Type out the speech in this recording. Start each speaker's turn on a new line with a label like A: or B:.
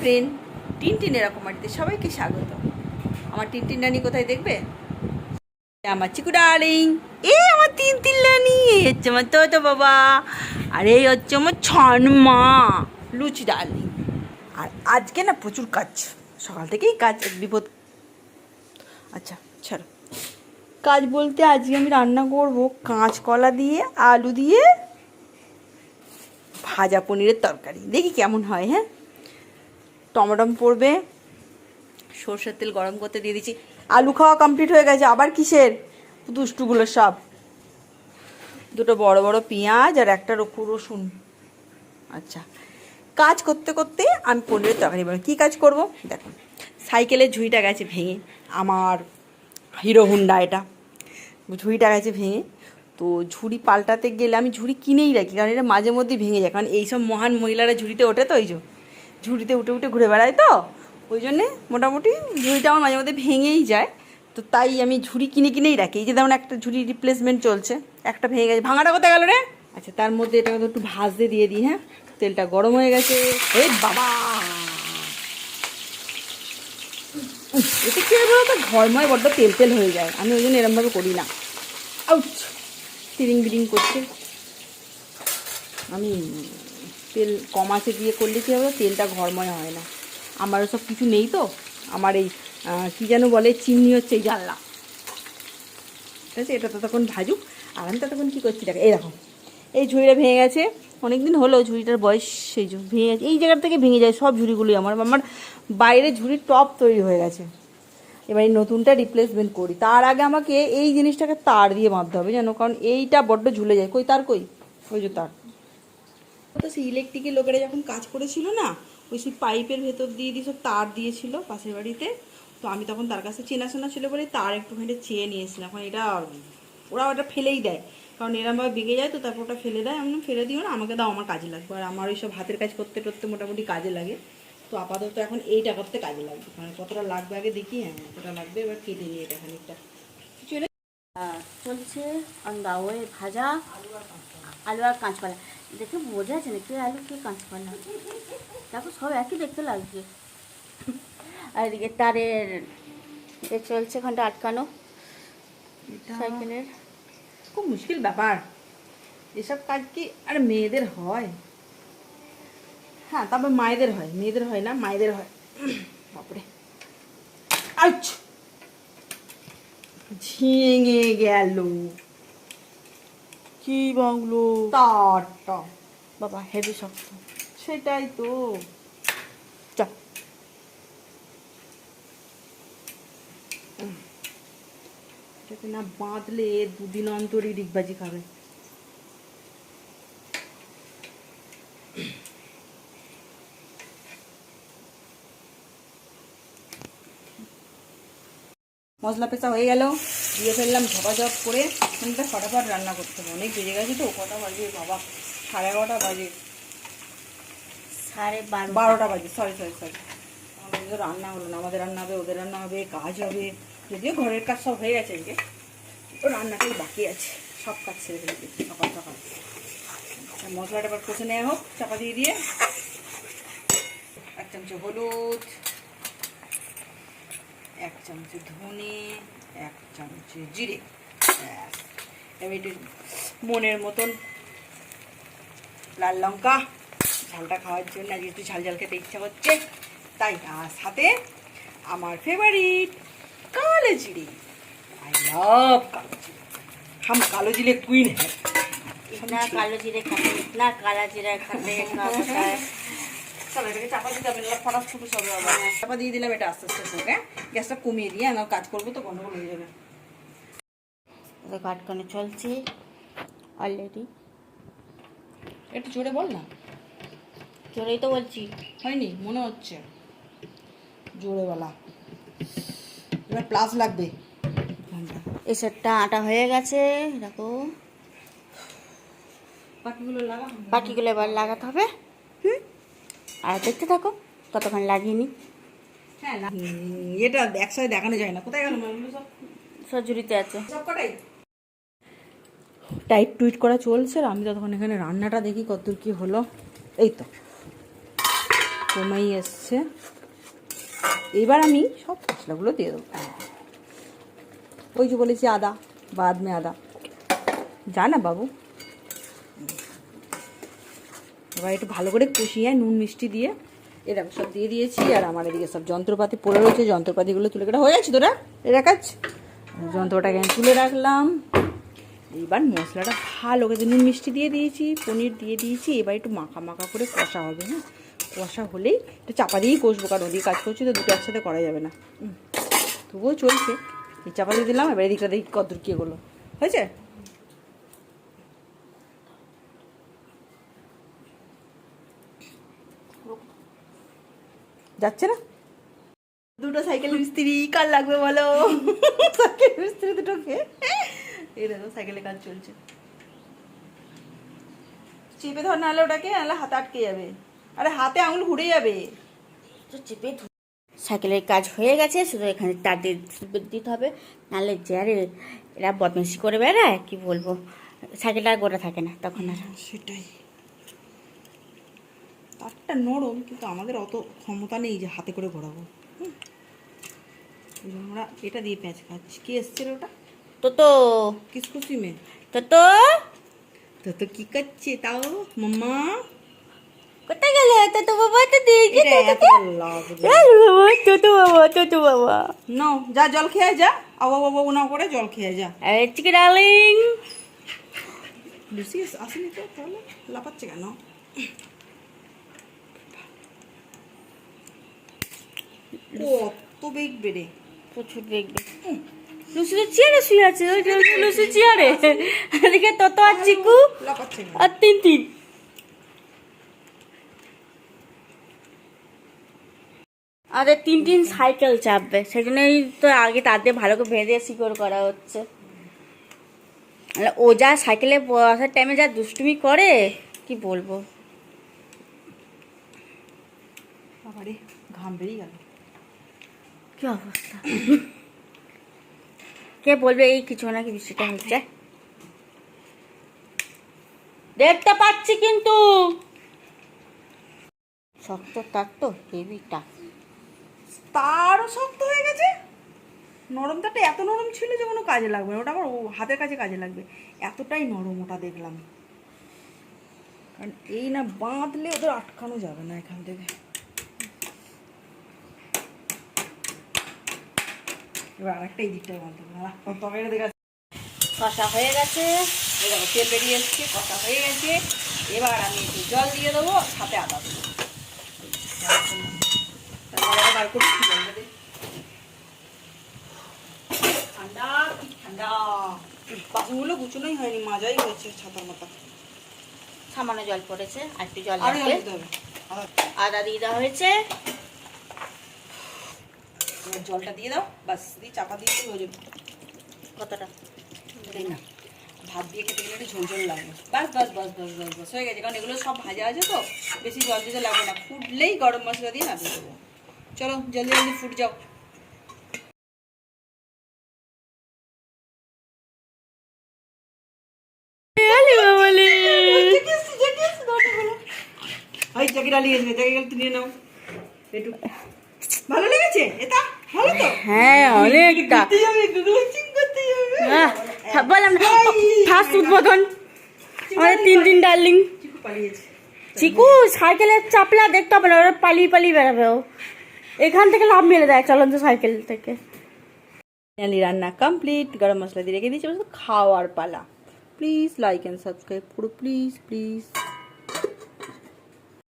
A: Friend Tintin এরকম বাড়িতে সবাইকে স্বাগত। আমার টিনটিন রানি কোথায় দেখবে? আমার চিকু ডার্লিং। এই আমার তিন তিন রানি। এই হচ্ছে আমার তো তো বাবা। আর এই হচ্ছে আমার ছন মা, লুচি ডার্লিং। আর আজকে না প্রচুর কাজ। সকাল থেকেই কাজ, বিপদ। আচ্ছা ছাড়ো। কাজ বলতে আজকে আমি রান্না করব কাঁচকলা দিয়ে, আলু দিয়ে, ভাজা পনিরের তরকারি। দেখি কেমন হয় হ্যাঁ? টমেটম পড়বে। সর্ষের তেল গরম করতে দিয়ে দিচ্ছি। আলু খাওয়া কমপ্লিট হয়ে গেছে আবার কিসের? দুষ্টুগুলো সব। দুটো বড় বড় পেঁয়াজ আর একটা রকু রসুন। আচ্ছা কাজ করতে করতে আমি পনিরের তরকারি বানাবো। কী কাজ করব? দেখুন সাইকেলের ঝুঁইটা গেছে ভেঙে। আমার হিরো হুন্ডা এটা। ঝুড়িটা গেছে ভেঙে। তো ঝুড়ি পাল্টাতে গেলে আমি ঝুড়ি কিনেই রাখি কারণ এটা মাঝে মধ্যেই ভেঙে যায়। কারণ এইসব মহান মহিলারা ঝুড়িতে ওঠে তো ওই যে। ঝুড়িতে উঠে উঠে ঘুরে বেড়ায় তো, ওই জন্যে মোটামুটি ঝুড়িটা আমার মাঝে মধ্যে ভেঙেই যায়। তো তাই আমি ঝুড়ি কিনে কিনেই রাখি। এই যে যেমন একটা ঝুড়ি রিপ্লেসমেন্ট চলছে, একটা ভেঙে গেছে। ভাঙাটা কোথায় গেল রে? আচ্ছা তার মধ্যে এটা একটু ভাজতে দিয়ে দিই হ্যাঁ? তেলটা গরম হয়ে গেছে। এই বাবা! এতে কী বলো তো? ঘরময় বড্ড তেল তেল হয়ে যায়। আমি ওই জন্য এরমভাবে করি না। আউচ! তিরিং বিরিং করছে। আমি তেল কম আছে দিয়ে করলে কী হবে? তেলটা ঘরময় হয় না। আমার সব কিছু নেই তো? আমার এই কী যেন বলে, চিমনি হচ্ছে এই জানলা। ঠিক আছে? এটা তো তখন ভাজুক। আর আমি ততক্ষণ কী করছি দেখ, এই দেখো। এই ঝুড়িটা ভেঙে গেছে। অনেক দিন হলো ঝুড়িটার বয়স সেই ভেঙে গেছে। এই জায়গা থেকে ভেঙে যায় সব ঝুড়িগুলোই আমার। আমার বাইরে ঝুড়ির টপ তৈরি হয়ে গেছে। এবার এই নতুনটা রিপ্লেসমেন্ট করি। তার আগে আমাকে এই জিনিসটাকে তার দিয়ে বাঁধতে হবে, জানো? কারণ এইটা বড্ড ঝুলে যায়। কই? তার কই? ওই যে তার। তো সেই ইলেকট্রিকের লোকেরা যখন কাজ করেছিল না, ওই সেই পাইপের ভেতর দিয়ে দিয়ে সব তার দিয়েছিল পাশের বাড়িতে। তো আমি তখন তার কাছে চেনাশোনা ছিল বলে তার একটুখানি চেয়ে নিয়েছিলাম। এখন এটা ওরা ওটা ফেলেই দেয়। কারণ এরমভাবে বেগে যায় তো তারপর ওটা ফেলে দেয়। আমি ফেলে দিও না, আমাকে দাও, আমার কাজে লাগবে। আর আমার ওই সব হাতের কাজ করতে করতে মোটামুটি কাজে লাগে। তো আপাতত এখন এইটা করতে কাজে লাগবে। মানে কতটা লাগবে আগে দেখি হ্যাঁ কতটা লাগবে, এবার কেটে নিয়ে এটা খানিকটা।
B: চলছে অন দা ওয়ে ভাজা আলু আর কাঁচকলা। দেখে বোঝা যাচ্ছে না কে আলু কে কাঁচকলা। দেখো সব একই দেখতে লাগছে। আর এদিকে তারের এ চলছে ঘণ্টা আটকানো। সাইকেলের।
A: খুব মুশকিল ব্যাপার। এসব কাজ কি আর মেয়েদের হয়? হ্যাঁ তবে মায়েদের হয়। মেয়েদের হয় না মায়েদের হয়। বাপরে। আউচ! ঝিঙে গেল।
B: কি বাংলো
A: তারটা
B: বাবা হেভি শক্ত।
A: সেটাই তো। এটাকে না বাঁধলে দুদিন অন্তরই ডিগবাজি খাবে। মশলা পেঁচা হয়ে গেল। দিয়ে ফেললাম ঝপাঝপ করে। কোনটা ফটাফট রান্না করতে হবে। অনেক বেজে গেছে তো কটা বাজে বাবা? সাড়ে এগারোটা বাজে।
B: সাড়ে
A: বারোটা। বাজে সরি সরি সরি আমাদের রান্না হলো না আমাদের রান্না হবে ওদের রান্না হবে কাজ হবে। যদিও ঘরের কাজ সব হয়ে গেছে আজকে। তো রান্নাটাই বাকি আছে সব কাজ ছেড়ে ফেলেছি সকাল সকাল। মশলাটা এবার কষে নেওয়া হোক চাপা দিয়ে দিয়ে। এক চামচ হলুদ। এক চামচ ধনে, এক চামচ জিরে। এবার একটু মনের মতন লাল লঙ্কা, ঝালটা খাওয়ার জন্য আজকে একটু ঝাল ঝাল খেতে ইচ্ছা হচ্ছে। তাই আর সাথে আমার ফেভারিট কালো জিরে। আই লাভ কালো জিরে। হাম, কালো জিরে কুইন হ্যাঁ
B: কালো জিরে খাতে, ইতনা কালা জিরা খাতে
A: চলো এটাকে চাপা দিতে হবে নাহলে ফটাফট ছুটে সবে চাপা দিয়ে দিলাম এটা আস্তে আস্তে হ্যাঁ গ্যাসটা কমিয়ে দিয়ে আমার কাজ করব তো গন্ডগোল হয়ে যাবে।
B: দেখো আটকানো চলছে অলরেডি
A: একটু জোরে বল না।
B: চলেই তো বলছি।
A: হয়নি মনে হচ্ছে। জোরে বলা এবার প্লাস লাগবে।
B: এসবটা আটা হয়ে গেছে দেখো।
A: বাকিগুলো লাগা
B: বাকিগুলো এবার লাগাতে হবে। হুম? আর দেখতে থাকো কতক্ষণ লাগিয়ে নি।
A: হ্যাঁ এটা একসাথে দেখানো যায় না। কোথায় গেল? সব
B: আছে।
A: সব কটাই? টাইট টুইট করা চলছে আর আমি ততক্ষণ এখানে রান্নাটা দেখি কতদূর কি হলো। এই তো কমেই এসছে। এবার আমি সব মশলাগুলো দিয়ে দেবো। ওই যে বলেছি আদা বাদ মে আদা। যা না বাবু? এবার একটু ভালো করে কষিয়ে নুন, মিষ্টি দিয়ে। এরকম সব দিয়ে দিয়েছি, আর আমার এদিকে সব যন্ত্রপাতি পড়ে রয়েছে। যন্ত্রপাতিগুলো তুলে কেটে হয়ে গেছে তোরা? এরা কাজ যন্ত্রটাকে আমি তুলে রাখলাম। এবার মশলাটা ভালো করে নুন, মিষ্টি দিয়ে দিয়েছি, পনির দিয়ে দিয়েছি। এবার একটু মাখা মাখা করে কষা হবে হ্যাঁ? কষা হলেই একটু চাপা দিয়েই কষবো, কারণ ওদিকে কাজ করছি তো দুটো একসাথে করা যাবে না। তবুও চলছে। এই চাপা দিয়ে দিলাম, এবার এদিকটা দেখি কত কী এগুলো হয়েছে? যাচ্ছে না? দুটো সাইকেল মিস্ত্রি কার লাগবে বলো। সাইকেল মিস্ত্রি দুটোকে? এই দেখো সাইকেলে কাজ চলছে। চেপে ধর নাহলে ওটাকে নাহলে হাতে আটকে যাবে। আরে হাতে আঙুল ঘুরে যাবে।
B: তো চেপে সাইকেলের কাজ হয়ে গেছে শুধু এখানে তার দিতে হবে। নাহলে জ্যারে এরা বদমাইশি করে বেড়ায় কি বলব? সাইকেলটা আর গোটা থাকে না তখন আর।
A: সেটাই। তারটা নরম কিন্তু আমাদের অত ক্ষমতা নেই যে হাতে করে ঘোরাবো হুম। আমরা এটা দিয়ে প্যাঁচ খাচ্ছি। কি এসছে ওটা?
B: তো তো
A: কিসকুসি মে
B: তো তো
A: তো তো কি করছে তাও? মাম্মা।
B: কোথায় গেলে? তো তো বাবা তো দিয়েছি তো তো বাবা তো তো বাবা।
A: নাও যা জল খেয়ে যা। আবা বাবা উনা করে জল খেয়ে যা।
B: চিকে ডার্লিং।
A: লুসি আসেনি তো? তাহলে লাপাচ্ছে কেন? কত বেগ বেড়ে?
B: প্রচুর দেখবে লুসি তো চেয়ারে শুয়ে আছে লুসি চেয়ারে। এদিকে তত আর চিকু আর তিন তিন আরে তিন তিন সাইকেল চাপবে সেজন্যই তো আগে তাদের ভালো করে বেঁধে শিকড় করা হচ্ছে। ও যা সাইকেলে বসার টাইমে যা দুষ্টুমি করে কি বলব?
A: বাবারে ঘাম বেরিয়ে গেল।
B: কি অবস্থা? কে বলবে এই কিছু না কি বৃষ্টিটা হচ্ছে? দেখতে পাচ্ছি কিন্তু। শক্ত তার তো হেভিটা
A: তারও শক্ত হয়ে গেছে? নরমটাটা এত নরম ছিল যে কোনো কাজে লাগবে ওটা আমার হাতের কাছে কাজে লাগবে। এতটাই নরম ওটা দেখলাম। কারণ এই না বাঁধলে ওদের আটকানো যাবে না এখান থেকে। এবার আরেকটা এই হবে দেখা
B: কষা হয়ে গেছে।
A: এবার তেল বেরিয়ে এসছে কষা হয়ে গেছে। এবার আমি একটু জল দিয়ে দেবো সাথে আদা দেবো। বার করি। ঠান্ডা ঠান্ডা। বাসনগুলো গুছোনোই হয়নি মাজাই হয়েছে ছাতার মতো।
B: সামান্য জল পড়েছে আর একটু জল লাগবে।
A: আদা
B: দিয়ে দেওয়া হয়েছে।
A: এবার জলটা দিয়ে দাও বাস দিয়ে চাপা দিয়ে দিলে হয়ে যাবে।
B: কতটা?
A: এই না ভাত দিয়ে খেতে গেলে একটু ঝোল ঝোল লাগবে বাস বাস বাস বাস বাস বাস হয়ে গেছে। কারণ এগুলো সব ভাজা আছে তো বেশি জল দিতে লাগবে না। ফুটলেই গরম মশলা দিয়ে নামিয়ে দেবো। চলো জলদি জলদি ফুট যাও। ওই জ্যাকেট আলিয়ে তুলে নাও। একটু ভালো লেগেছে? এটা?
B: হ্যাঁ অনেকটা। হ্যাঁ, বললাম না ফার্স্ট উদ্বোধন। আমাদের তিন তিন ডার্লিং।
A: চিকু পালিয়েছে।
B: সাইকেলের চাপলা দেখতে হবে না ওরা পালিয়ে পালিয়ে বেড়াবে ও। এখান থেকে লাভ মেরে দেয় চলন্ত সাইকেল থেকে।
A: ফাইনালি রান্না কমপ্লিট গরম মশলা দিয়ে রেখে দিয়েছি খাওয়ার পালা। প্লিজ লাইক অ্যান্ড সাবস্ক্রাইব করো প্লিজ প্লিজ